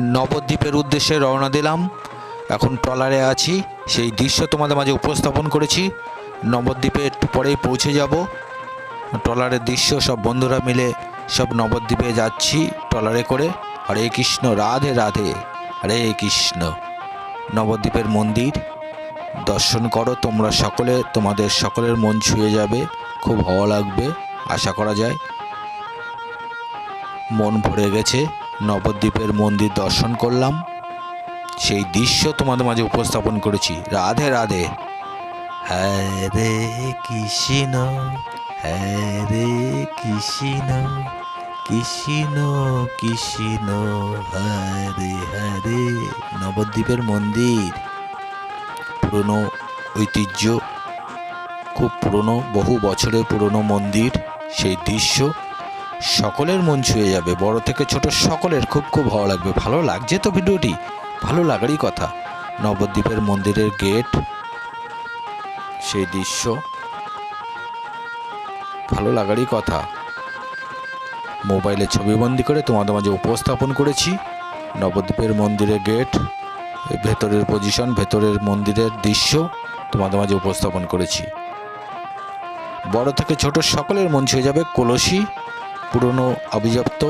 নবদ্বীপের উদ্দেশ্যে রওনা দিলাম। এখন ট্রলারে আছি। সেই দৃশ্য তোমাদের মাঝে উপস্থাপন করেছি। নবদ্বীপে একটু পরেই পৌঁছে যাব। ট্রলারের দৃশ্য সব বন্ধুরা মিলে সব নবদ্বীপে যাচ্ছি ট্রলারে করে। হরে কৃষ্ণ, রাধে রাধে, হরে কৃষ্ণ। নবদ্বীপের মন্দির। দর্শন করো তোমরা সকলে। তোমাদের সকলের মন ছুঁয়ে যাবে। খুব ভালো লাগবে, আশা করা যায়। মন ভরে গেছে। নবদ্বীপের মন্দির দর্শন করলাম। সেই দৃশ্য তোমাদের মাঝে উপস্থাপন করেছি। রাধে রাধে। হরে কৃষ্ণ হরে কৃষ্ণ কৃষ্ণ কৃষ্ণ হরে হরে। নবদ্বীপের মন্দির পুরনো ঐতিহ্য খুব পুরনো বহু বছরের পুরনো মন্দির। সেই দৃশ্য সকলের মন ছুঁয়ে যাবে। বড় থেকে ছোট সকলের খুব খুব ভালো লাগবে। ভালো লাগছে তো ভিডিওটি? ভালো লাগারই কথা। নবদ্বীপের মন্দিরের গেট, সেই দৃশ্য, ভালো লাগারই কথা। মোবাইলে ছবিবন্দি করে তোমাদের মাঝে উপস্থাপন করেছি। নবদ্বীপের মন্দিরের গেট ভেতরের পজিশন ভেতরের মন্দিরের দৃশ্য তোমাদের মাঝে উপস্থাপন করেছি। বড় থেকে ছোট সকলের মন ছুঁয়ে যাবে কলসি পুরনো অভিজাপ্ত